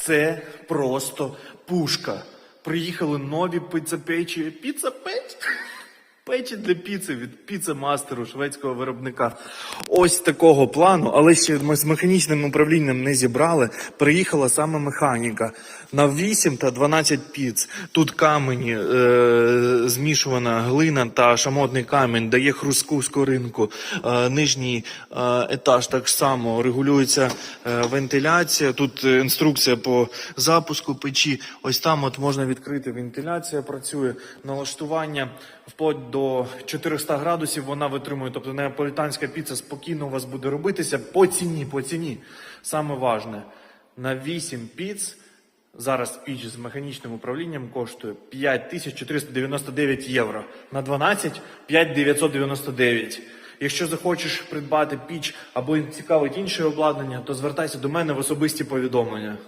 Це просто пушка. Приїхали нові піцепечі. Піцепеч? Печі для піци від піцемастеру шведського виробника. Ось такого плану, але ще ми з механічним управлінням не зібрали. Приїхала саме механіка на 8 та 12 піц. Тут камені, е, змішувана глина та шамотний камінь, дає хрустку скоринку. Е, нижній е, етаж так само регулюється е, вентиляція. Тут інструкція по запуску печі. Ось там от можна відкрити вентиляція, працює налаштування вплоть до 400 градусів. Вона витримує. Тобто неаполітанська піца спокійно у вас буде робитися по ціні. По ціні. Саме важне на 8 піц. Зараз піч з механічним управлінням коштує 5499 євро. На 12 5999. Якщо захочеш придбати піч або цікавить інше обладнання, то звертайся до мене в особисті повідомлення.